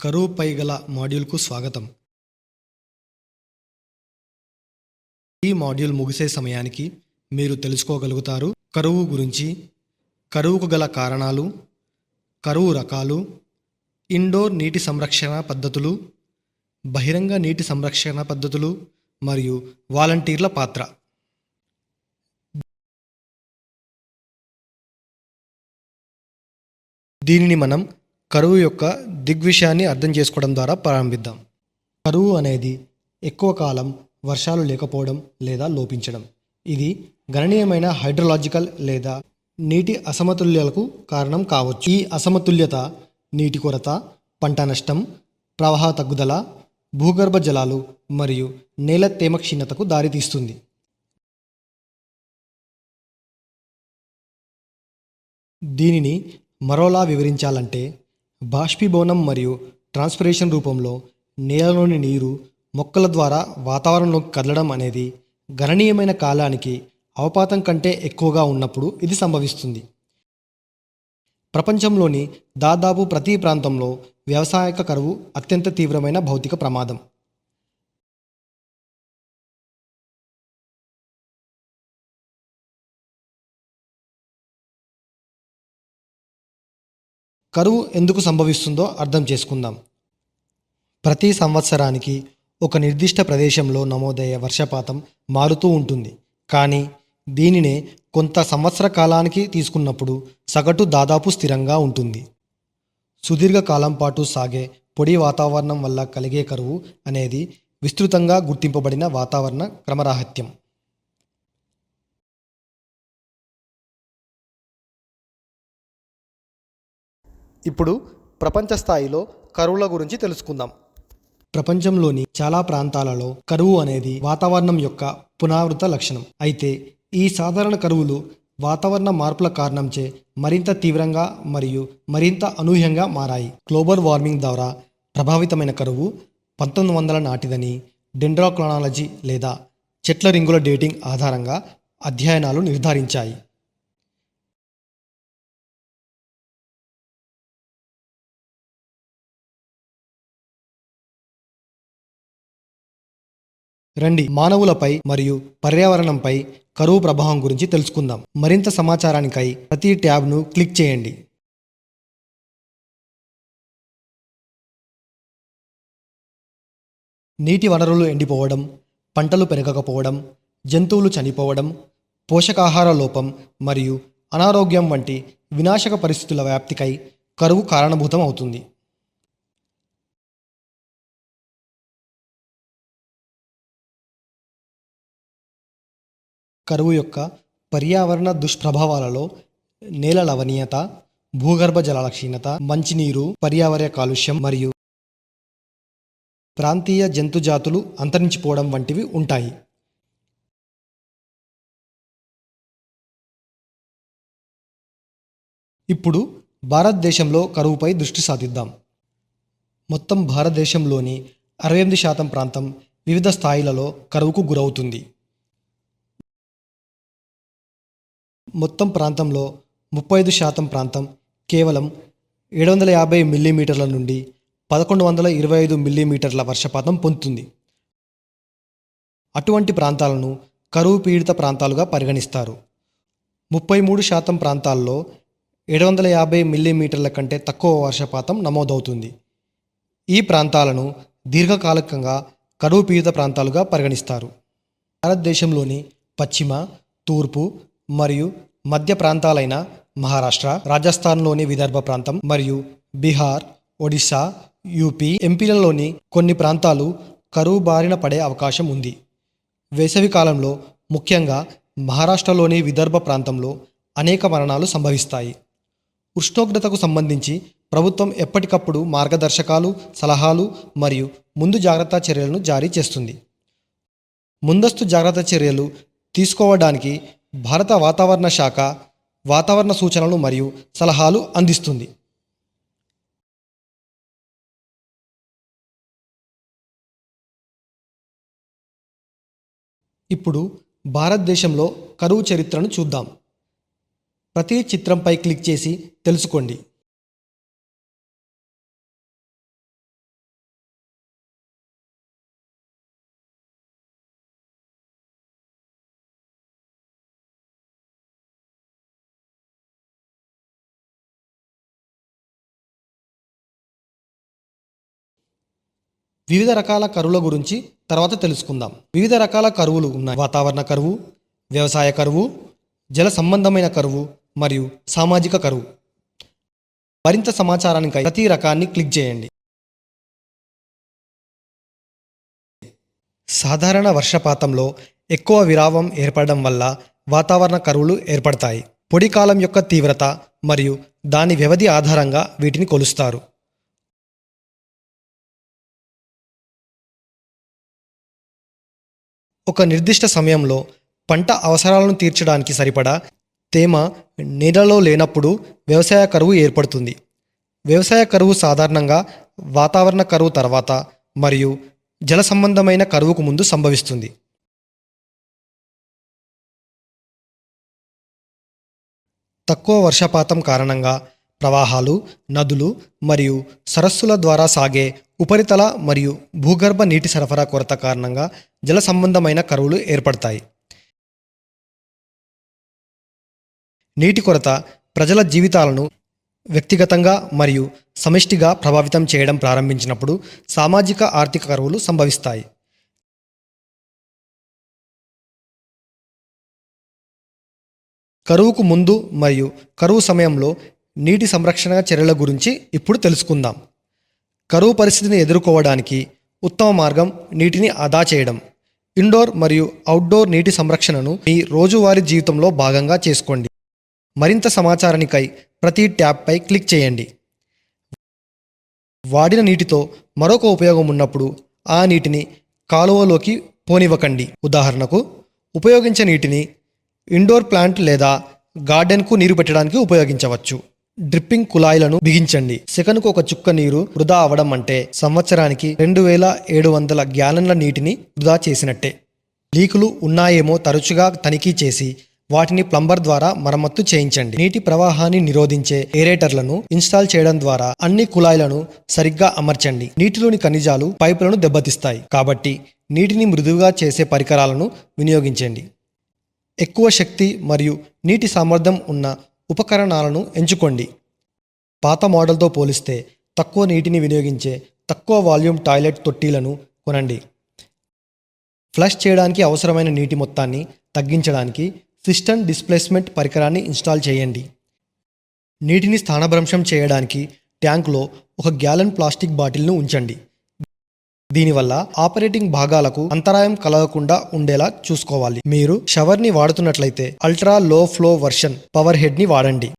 కరువుపై గల మాడ్యూల్కు స్వాగతం. ఈ మాడ్యూల్ ముగిసే సమయానికి మీరు తెలుసుకోగలుగుతారు కరువు గురించి కరువుకు గల కారణాలు కరువు రకాలు ఇండోర్ నీటి సంరక్షణ పద్ధతులు బహిరంగ నీటి సంరక్షణ పద్ధతులు మరియు వాలంటీర్ల పాత్ర. దీనిని మనం కరువు యొక్క దిగ్విషయాన్ని అర్థం చేసుకోవడం ద్వారా ప్రారంభిద్దాం. కరువు అనేది ఎక్కువ కాలం వర్షాలు లేకపోవడం లేదా లోపించడం. ఇది గణనీయమైన హైడ్రలాజికల్ లేదా నీటి అసమతుల్యాలకు కారణం కావచ్చు. ఈ అసమతుల్యత నీటి కొరత పంట నష్టం ప్రవాహ తగ్గుదల భూగర్భ జలాలు మరియు నేల తేమ క్షీణతకు దారితీస్తుంది. దీనిని మరోలా వివరించాలంటే బాష్పీభవనం మరియు ట్రాన్స్పిరేషన్ రూపంలో నేలలోని నీరు మొక్కల ద్వారా వాతావరణంలోకి కదలడం అనేది గణనీయమైన కాలానికి అవపాతం కంటే ఎక్కువగా ఉన్నప్పుడు ఇది సంభవిస్తుంది. ప్రపంచంలోని దాదాపు ప్రతి ప్రాంతంలో వ్యవసాయక కరువు అత్యంత తీవ్రమైన భౌతిక ప్రమాదం. కరువు ఎందుకు సంభవిస్తుందో అర్థం చేసుకుందాం. ప్రతి సంవత్సరానికి ఒక నిర్దిష్ట ప్రదేశంలో నమోదయ్యే వర్షపాతం మారుతూ ఉంటుంది. కానీ దీనినే కొంత సంవత్సర కాలానికి తీసుకున్నప్పుడు సగటు దాదాపు స్థిరంగా ఉంటుంది. సుదీర్ఘ కాలం పాటు సాగే పొడి వాతావరణం వల్ల కలిగే కరువు అనేది విస్తృతంగా గుర్తింపబడిన వాతావరణ క్రమరాహిత్యం. ఇప్పుడు ప్రపంచ స్థాయిలో కరువుల గురించి తెలుసుకుందాం. ప్రపంచంలోని చాలా ప్రాంతాలలో కరువు అనేది వాతావరణం యొక్క పునరావృత లక్షణం. అయితే ఈ సాధారణ కరువులు వాతావరణ మార్పుల కారణంచే మరింత తీవ్రంగా మరియు మరింత అనూహ్యంగా మారాయి. గ్లోబల్ వార్మింగ్ ద్వారా ప్రభావితమైన కరువు పంతొమ్మిది వందల నాటిదని డెండ్రాక్లానాలజీ లేదా చెట్ల రింగుల డేటింగ్ ఆధారంగా అధ్యయనాలు నిర్ధారించాయి. రండి. మానవులపై మరియు పర్యావరణంపై కరువు ప్రభావం గురించి తెలుసుకుందాం. మరింత సమాచారానికై ప్రతి ట్యాబ్ను క్లిక్ చేయండి. నీటి వనరులు ఎండిపోవడం పంటలు పెరగకపోవడం జంతువులు చనిపోవడం పోషకాహార లోపం మరియు అనారోగ్యం వంటి వినాశక పరిస్థితుల వ్యాప్తికై కరువు కారణభూతం అవుతుంది. కరువు యొక్క పర్యావరణ దుష్ప్రభావాలలో నేల లవణీయత భూగర్భ జలాల క్షీణత మంచినీరు పర్యావరణ కాలుష్యం మరియు ప్రాంతీయ జంతుజాతులు అంతరించిపోవడం వంటివి ఉంటాయి. ఇప్పుడు భారతదేశంలో కరువుపై దృష్టి సాధిద్దాం. మొత్తం భారతదేశంలోని అరవై ఎనిమిది శాతం ప్రాంతం వివిధ స్థాయిలలో కరువుకు గురవుతుంది. మొత్తం ప్రాంతంలో ముప్పై ఐదు శాతం ప్రాంతం కేవలం ఏడు వందల యాభై మిల్లీమీటర్ల నుండి పదకొండు వందల ఇరవై ఐదు మిల్లీమీటర్ల వర్షపాతం పొందుతుంది. అటువంటి ప్రాంతాలను కరువు పీడిత ప్రాంతాలుగా పరిగణిస్తారు. ముప్పై మూడు శాతం ప్రాంతాల్లో ఏడు వందల యాభై మిల్లీమీటర్ల కంటే తక్కువ వర్షపాతం నమోదవుతుంది. ఈ ప్రాంతాలను దీర్ఘకాలికంగా కరువు పీడిత ప్రాంతాలుగా పరిగణిస్తారు. భారతదేశంలోని పశ్చిమ తూర్పు మరియు మధ్య ప్రాంతాలైన మహారాష్ట్ర రాజస్థాన్లోని విదర్భ ప్రాంతం మరియు బీహార్ ఒడిశా యూపీ ఎంపీలలోని కొన్ని ప్రాంతాలు కరువు బారిన పడే అవకాశం ఉంది. వేసవి కాలంలో ముఖ్యంగా మహారాష్ట్రలోని విదర్భ ప్రాంతంలో అనేక మరణాలు సంభవిస్తాయి. ఉష్ణోగ్రతకు సంబంధించి ప్రభుత్వం ఎప్పటికప్పుడు మార్గదర్శకాలు సలహాలు మరియు ముందు జాగ్రత్త చర్యలను జారీ చేస్తుంది. ముందస్తు జాగ్రత్త చర్యలు తీసుకోవడానికి భారత వాతావరణ శాఖ వాతావరణ సూచనలు మరియు సలహాలు అందిస్తుంది. ఇప్పుడు భారతదేశంలో కరువు చరిత్రను చూద్దాం. ప్రతి చిత్రంపై క్లిక్ చేసి తెలుసుకోండి. వివిధ రకాల కరువుల గురించి తర్వాత తెలుసుకుందాం. వివిధ రకాల కరువులు ఉన్నాయి. వాతావరణ కరువు వ్యవసాయ కరువు జల సంబంధమైన కరువు మరియు సామాజిక కరువు. మరింత సమాచారానికి ప్రతి రకాన్ని క్లిక్ చేయండి. సాధారణ వర్షపాతంలో ఎక్కువ విరామం ఏర్పడడం వల్ల వాతావరణ కరువులు ఏర్పడతాయి. పొడి కాలం యొక్క తీవ్రత మరియు దాని వ్యవధి ఆధారంగా వీటిని కొలుస్తారు. ఒక నిర్దిష్ట సమయంలో పంట అవసరాలను తీర్చడానికి సరిపడా తేమ నీళ్ళలో లేనప్పుడు వ్యవసాయ కరువు ఏర్పడుతుంది. వ్యవసాయ కరువు సాధారణంగా వాతావరణ కరువు తర్వాత మరియు జల సంబంధమైన కరువుకు ముందు సంభవిస్తుంది. తక్కువ వర్షపాతం కారణంగా ప్రవాహాలు నదులు మరియు సరస్సుల ద్వారా సాగే ఉపరితల మరియు భూగర్భ నీటి సరఫరా కొరత కారణంగా జల సంబంధమైన కరువులు ఏర్పడతాయి. నీటి కొరత ప్రజల జీవితాలను వ్యక్తిగతంగా మరియు సమిష్టిగా ప్రభావితం చేయడం ప్రారంభించినప్పుడు సామాజిక ఆర్థిక కరువులు సంభవిస్తాయి. కరువుకు ముందు మరియు కరువు సమయంలో నీటి సంరక్షణ చర్యల గురించి ఇప్పుడు తెలుసుకుందాం. కరువు పరిస్థితిని ఎదుర్కోవడానికి ఉత్తమ మార్గం నీటిని ఆదా చేయడం. ఇండోర్ మరియు అవుట్డోర్ నీటి సంరక్షణను మీ రోజువారీ జీవితంలో భాగంగా చేసుకోండి. మరింత సమాచారానికై ప్రతి ట్యాబ్పై క్లిక్ చేయండి. వాడిన నీటితో మరొక ఉపయోగం ఉన్నప్పుడు ఆ నీటిని కాలువలోకి పోనివ్వకండి. ఉదాహరణకు ఉపయోగించే నీటిని ఇండోర్ ప్లాంట్ లేదా గార్డెన్కు నీరు పెట్టడానికి ఉపయోగించవచ్చు. డ్రిప్పింగ్ కుళాయిలను బిగించండి. సెకనుకు ఒక చుక్క నీరు వృధా అవడం అంటే సంవత్సరానికి రెండు వేల ఏడు వందల గ్యాలన్ల నీటిని వృధా చేసినట్టే. లీకులు ఉన్నాయేమో తరచుగా తనిఖీ చేసి వాటిని ప్లంబర్ ద్వారా మరమ్మత్తు చేయించండి. నీటి ప్రవాహాన్ని నిరోధించే ఏరేటర్లను ఇన్స్టాల్ చేయడం ద్వారా అన్ని కుళాయిలను సరిగ్గా అమర్చండి. నీటిలోని ఖనిజాలు పైపులను దెబ్బతీస్తాయి. కాబట్టి నీటిని మృదువుగా చేసే పరికరాలను వినియోగించండి. ఎక్కువ శక్తి మరియు నీటి సామర్థ్యం ఉన్న ఉపకరణాలను ఎంచుకోండి. పాత మోడల్తో పోలిస్తే తక్కువ నీటిని వినియోగించే తక్కువ వాల్యూమ్ టాయిలెట్ తొట్టీలను కొనండి. ఫ్లష్ చేయడానికి అవసరమైన నీటి మొత్తాన్ని తగ్గించడానికి సిస్టమ్ డిస్ప్లేస్మెంట్ పరికరాన్ని ఇన్స్టాల్ చేయండి. నీటిని స్థానభ్రంశం చేయడానికి ట్యాంక్లో ఒక గ్యాలన్ ప్లాస్టిక్ బాటిల్ను ఉంచండి. దీనివల్ల ఆపరేటింగ్ భాగాలకు అంతరాయం కలగకుండా ఉండేలా చూసుకోవాలి. మీరు షవర్ని వాడుతున్నట్లయితే ultra low flow version power హెడ్ని వాడండి.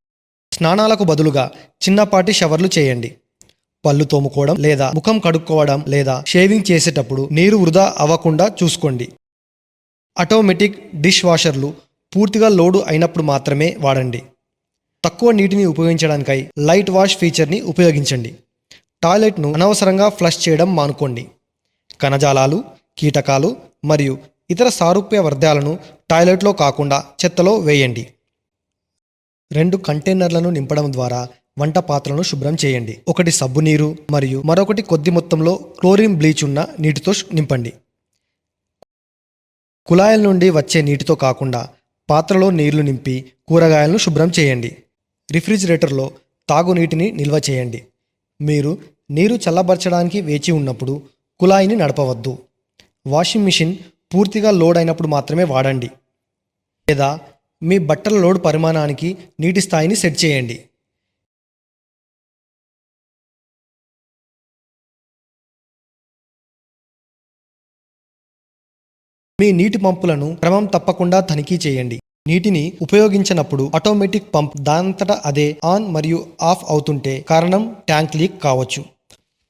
స్నానాలకు బదులుగా చిన్నపాటి షవర్లు చేయండి. పళ్ళు తోముకోవడం లేదా ముఖం కడుక్కోవడం లేదా షేవింగ్ చేసేటప్పుడు నీరు వృధా అవ్వకుండా చూసుకోండి. ఆటోమేటిక్ డిష్ వాషర్లు పూర్తిగా లోడు అయినప్పుడు మాత్రమే వాడండి. తక్కువ నీటిని ఉపయోగించడానికై లైట్ వాష్ ఫీచర్ని ఉపయోగించండి. టాయిలెట్ను అనవసరంగా ఫ్లష్ చేయడం మానుకోండి. కణజాలాలు కీటకాలు మరియు ఇతర సారూప్య వర్ధాలను టాయిలెట్లో కాకుండా చెత్తలో వేయండి. రెండు కంటైనర్లను నింపడం ద్వారా వంట పాత్రలను శుభ్రం చేయండి. ఒకటి సబ్బు నీరు మరియు మరొకటి కొద్ది మొత్తంలో క్లోరిన్ బ్లీచ్ ఉన్న నీటితో నింపండి. కుళాయిల నుండి వచ్చే నీటితో కాకుండా పాత్రలో నీళ్ళు నింపి కూరగాయలను శుభ్రం చేయండి. రిఫ్రిజిరేటర్లో తాగునీటిని నిల్వ చేయండి. మీరు నీరు చల్లబరచడానికి వేచి ఉన్నప్పుడు కుళాయిని నడపవద్దు. వాషింగ్ మిషన్ పూర్తిగా లోడ్ అయినప్పుడు మాత్రమే వాడండి. లేదా మీ బట్టల లోడ్ పరిమాణానికి నీటి స్థాయిని సెట్ చేయండి. మీ నీటి పంపులను క్రమం తప్పకుండా తనిఖీ చేయండి. నీటిని ఉపయోగించినప్పుడు ఆటోమేటిక్ పంప్ దానంతట అదే ఆన్ మరియు ఆఫ్ అవుతుంటే కారణం ట్యాంక్ లీక్ కావచ్చు.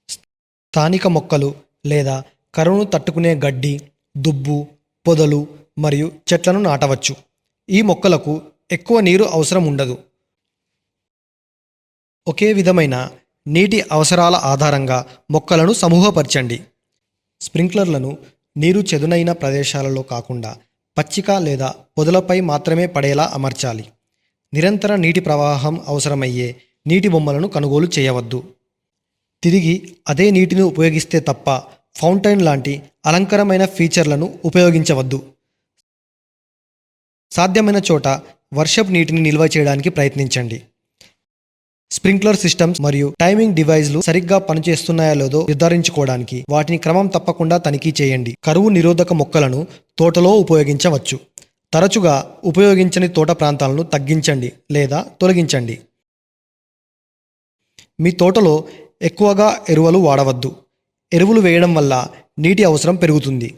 స్థానిక మొక్కలు లేదా కరువును తట్టుకునే గడ్డి దుబ్బు పొదలు మరియు చెట్లను నాటవచ్చు. ఈ మొక్కలకు ఎక్కువ నీరు అవసరం ఉండదు. ఒకే విధమైన నీటి అవసరాల ఆధారంగా మొక్కలను సమూహపరచండి. స్ప్రింక్లర్లను నీరు చెదునైన ప్రదేశాలలో కాకుండా పచ్చిక లేదా పొదలపై మాత్రమే పడేలా అమర్చాలి. నిరంతర నీటి ప్రవాహం అవసరమయ్యే నీటి బొమ్మలను కొనుగోలు చేయవద్దు. తిరిగి అదే నీటిని ఉపయోగిస్తే తప్ప ఫౌంటైన్ లాంటి అలంకరమైన ఫీచర్లను ఉపయోగించవద్దు. సాధ్యమైన చోట వర్షపు నీటిని నిల్వ చేయడానికి ప్రయత్నించండి. స్ప్రింక్లర్ సిస్టమ్స్ మరియు టైమింగ్ డివైజ్లు సరిగ్గా పనిచేస్తున్నాయో లేదో నిర్ధారించుకోవడానికి వాటిని క్రమం తప్పకుండా తనిఖీ చేయండి. కరువు నిరోధక మొక్కలను తోటలో ఉపయోగించవచ్చు. తరచుగా ఉపయోగించని తోట ప్రాంతాలను తగ్గించండి లేదా తొలగించండి. మీ తోటలో ఎక్కువగా ఎరువులు వాడవద్దు. ఎరువులు వేయడం వల్ల నీటి అవసరం పెరుగుతుంది.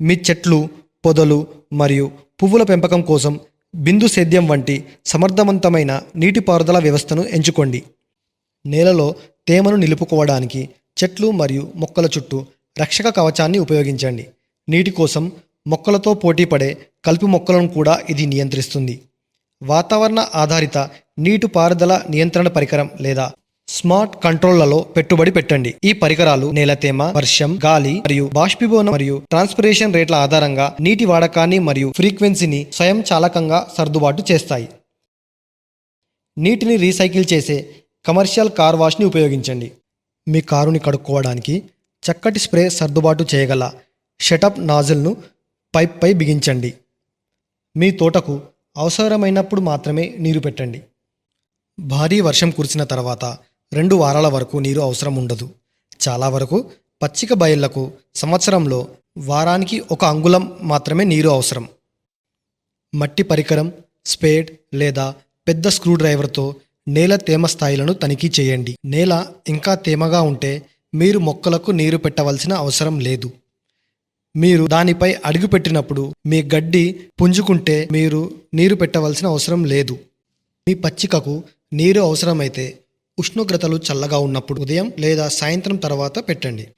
మీ చెట్లు పొదలు మరియు పువ్వుల పెంపకం కోసం బిందు సేద్యం వంటి సమర్థవంతమైన నీటిపారుదల వ్యవస్థను ఎంచుకోండి. నేలలో తేమను నిలుపుకోవడానికి చెట్లు మరియు మొక్కల చుట్టూ రక్షక కవచాన్ని ఉపయోగించండి. నీటి కోసం మొక్కలతో పోటీపడే కలుపు మొక్కలను కూడా ఇది నియంత్రిస్తుంది. వాతావరణ ఆధారిత నీటిపారుదల నియంత్రణ పరికరం లేదా స్మార్ట్ కంట్రోళ్ళలో పెట్టుబడి పెట్టండి. ఈ పరికరాలు నేల తేమ వర్షం గాలి మరియు బాష్పీభవనం మరియు ట్రాన్స్పిరేషన్ రేట్ల ఆధారంగా నీటి వాడకాన్ని మరియు ఫ్రీక్వెన్సీని స్వయంచాలకంగా సర్దుబాటు చేస్తాయి. నీటిని రీసైకిల్ చేసే కమర్షియల్ కార్ వాష్ని ఉపయోగించండి. మీ కారుని కడుక్కోవడానికి చక్కటి స్ప్రే సర్దుబాటు చేయగల షటప్ నాజిల్ను పైప్పై బిగించండి. మీ తోటకు అవసరమైనప్పుడు మాత్రమే నీరు పెట్టండి. భారీ వర్షం కురిసిన తర్వాత రెండు వారాల వరకు నీరు అవసరం ఉండదు. చాలా వరకు పచ్చిక బయళ్ళకు సంవత్సరంలో వారానికి ఒక అంగుళం మాత్రమే నీరు అవసరం. మట్టి పరికరం స్పేడ్ లేదా పెద్ద స్క్రూడ్రైవర్తో నేల తేమ స్థాయిలను తనిఖీ చేయండి. నేల ఇంకా తేమగా ఉంటే మీరు మొక్కలకు నీరు పెట్టవలసిన అవసరం లేదు. మీరు దానిపై అడుగు పెట్టినప్పుడు మీ గడ్డి పుంజుకుంటే మీరు నీరు పెట్టవలసిన అవసరం లేదు. మీ పచ్చికకు నీరు అవసరమైతే ఉష్ణోగ్రతలు చల్లగా ఉన్నప్పుడు ఉదయం లేదా సాయంత్రం తర్వాత పెట్టండి.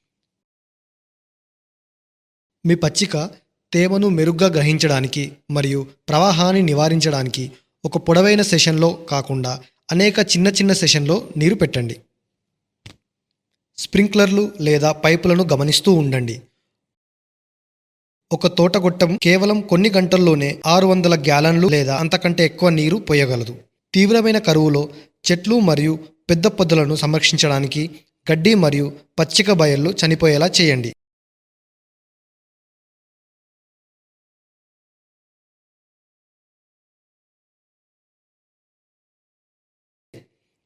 మీ పచ్చిక తేమను మెరుగ్గా గ్రహించడానికి మరియు ప్రవాహాన్ని నివారించడానికి ఒక పొడవైన సెషన్లో కాకుండా అనేక చిన్న చిన్న సెషన్లో నీరు పెట్టండి. స్ప్రింక్లర్లు లేదా పైపులను గమనిస్తూ ఉండండి. ఒక తోటగొట్టం కేవలం కొన్ని గంటల్లోనే ఆరు వందల గ్యాలన్లు లేదా అంతకంటే ఎక్కువ నీరు పోయగలదు. తీవ్రమైన కరువులో చెట్లు మరియు పెద్ద పొదలను సంరక్షించడానికి గడ్డి మరియు పచ్చిక బయళ్ళు చనిపోయేలా చేయండి.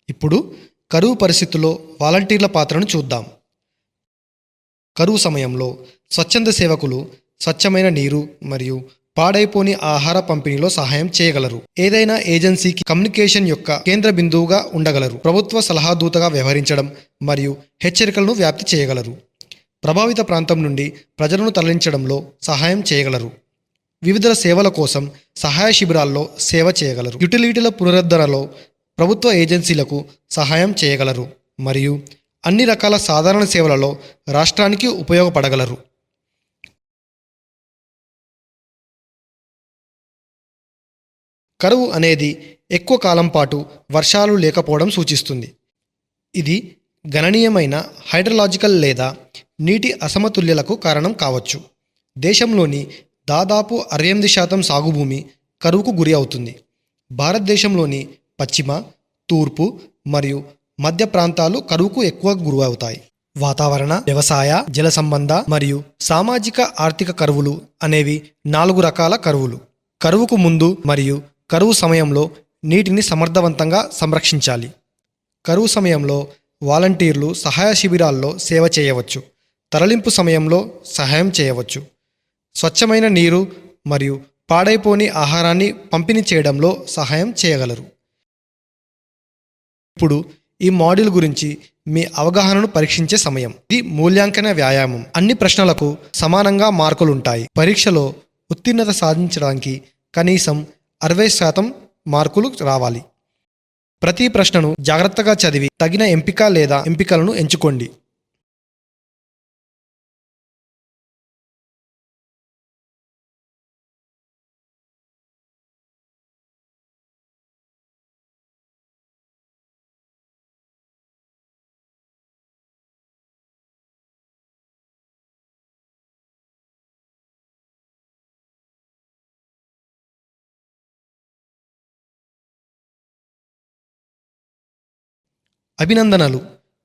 ఇప్పుడు కరువు పరిస్థితుల్లో వాలంటీర్ల పాత్రను చూద్దాం. కరువు సమయంలో స్వచ్ఛంద సేవకులు స్వచ్ఛమైన నీరు మరియు పాడైపోని ఆహార పంపిణీలో సహాయం చేయగలరు. ఏదైనా ఏజెన్సీకి కమ్యూనికేషన్ యొక్క కేంద్ర బిందువుగా ఉండగలరు. ప్రభుత్వ సలహాదూతగా వ్యవహరించడం మరియు హెచ్చరికలను వ్యాప్తి చేయగలరు. ప్రభావిత ప్రాంతం నుండి ప్రజలను తరలించడంలో సహాయం చేయగలరు. వివిధ సేవల కోసం సహాయ శిబిరాల్లో సేవ చేయగలరు. యుటిలిటీల పునరుద్ధరణలో ప్రభుత్వ ఏజెన్సీలకు సహాయం చేయగలరు మరియు అన్ని రకాల సాధారణ సేవలలో రాష్ట్రానికి ఉపయోగపడగలరు. కరువు అనేది ఎక్కువ కాలం పాటు వర్షాలు లేకపోవడం సూచిస్తుంది. ఇది గణనీయమైన హైడ్రలాజికల్ లేదా నీటి అసమతుల్యలకు కారణం కావచ్చు. దేశంలోని దాదాపు అరవై ఎనిమిది శాతం సాగుభూమి కరువుకు గురి అవుతుంది. భారతదేశంలోని పశ్చిమ తూర్పు మరియు మధ్య ప్రాంతాలు కరువుకు ఎక్కువ గురి అవుతాయి. వాతావరణ వ్యవసాయ జల సంబంధ మరియు సామాజిక ఆర్థిక కరువులు అనేవి నాలుగు రకాల కరువులు. కరువుకు ముందు మరియు కరువు సమయంలో నీటిని సమర్థవంతంగా సంరక్షించాలి. కరువు సమయంలో వాలంటీర్లు సహాయ శిబిరాల్లో సేవ చేయవచ్చు. తరలింపు సమయంలో సహాయం చేయవచ్చు. స్వచ్ఛమైన నీరు మరియు పాడైపోని ఆహారాన్ని పంపిణీ చేయడంలో సహాయం చేయగలరు. ఇప్పుడు ఈ మాడ్యూల్ గురించి మీ అవగాహనను పరీక్షించే సమయం. ఇది మూల్యాంకన వ్యాయామం. అన్ని ప్రశ్నలకు సమానంగా మార్కులుంటాయి. పరీక్షలో ఉత్తీర్ణత సాధించడానికి కనీసం అరవై శాతం మార్కులు రావాలి. ప్రతి ప్రశ్నను జాగ్రత్తగా చదివి తగిన ఎంపిక లేదా ఎంపికలను ఎంచుకోండి. అభినందనలు.